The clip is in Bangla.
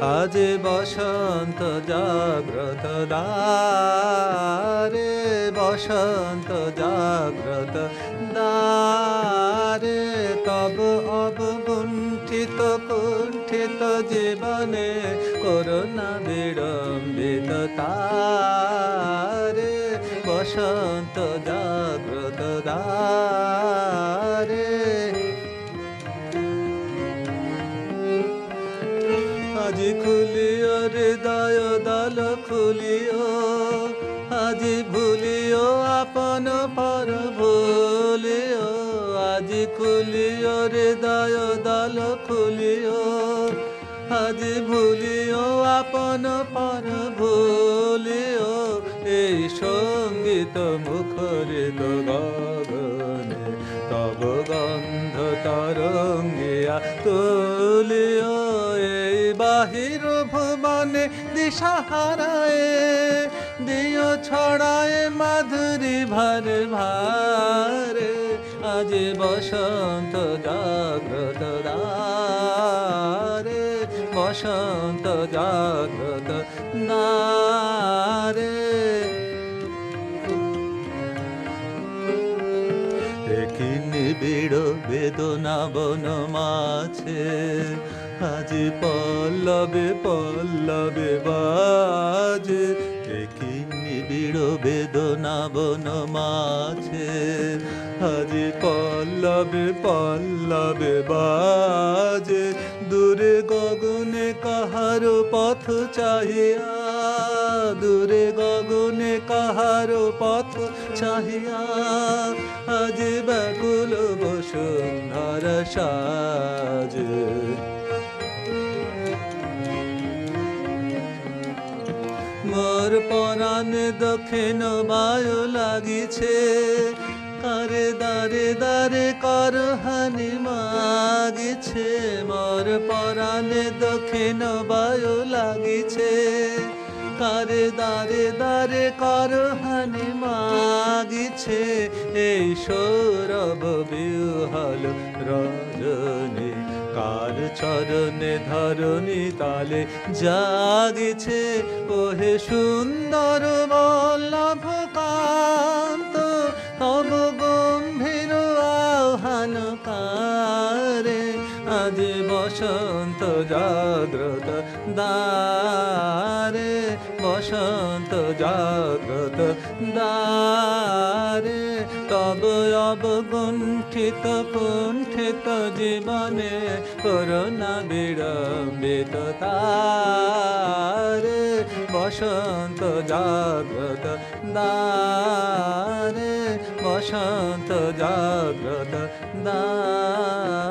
আজ বসন্ত জাগ্রত দ্বারে, বসন্ত জাগ্রত দ্বারে তব অবগুণ্ঠিত কুণ্ঠিত জীবনে করোনা বিড়ম্বিত তারে, বসন্ত জাগ্রত দ্বারে আজি খুলিও হৃদয় দল খুলিও, আজি ভুলিও আপন পর ভুলিও, আজি খুলিও হৃদয় দল খুলিও, আজি ভুলিও আপন পর ভুলিও, এই সংগীত মুখরিত গগনে, তব গন্ধ তরঙ্গিয়া তুলিও। ভুবনে দিশা হারায় দিও ছড়ায় মাধুরী ভার ভার। আজ বসন্ত জাগ্রত রে বসন্ত জাগ্রত দ্বারে। নিবিড় বেদনা বন মাছে। আজি পল্লবে পল্লবে বাজে। দেখি নিবিড় বেদনা বন মাছে। আজি পল্লবে পল্লবে বাজে। দূরে গগনে কাহার পথ চাহিয়া। দূরে গগনে কাহার পথ চাহিয়া। মোর পরাণে দক্ষিণ বায়ু লাগিছে। কারে দারে দারে কর হানি মাগিছে। মোর পরাণে দক্ষিণ বায়ু লাগিছে। কারে দারে দারে কর হানি মাগিছে। এই সৌরভ বিহল রজনী। কার চরণে ধরণী তালে জাগিছে, ওহে সুন্দর বল্লভ কান্ত, তব গম্ভীর আহ্বান কারে আজ বসন্ত জাগ্রত দারে বসন্ত জাগ্রত দ্বারে। তব অবগুণ্ঠিত কুণ্ঠিত জীবনে করোনা বিড়ম্বিত তার বসন্ত জাগ্রত দারে বসন্ত জাগ্রত দ্বারে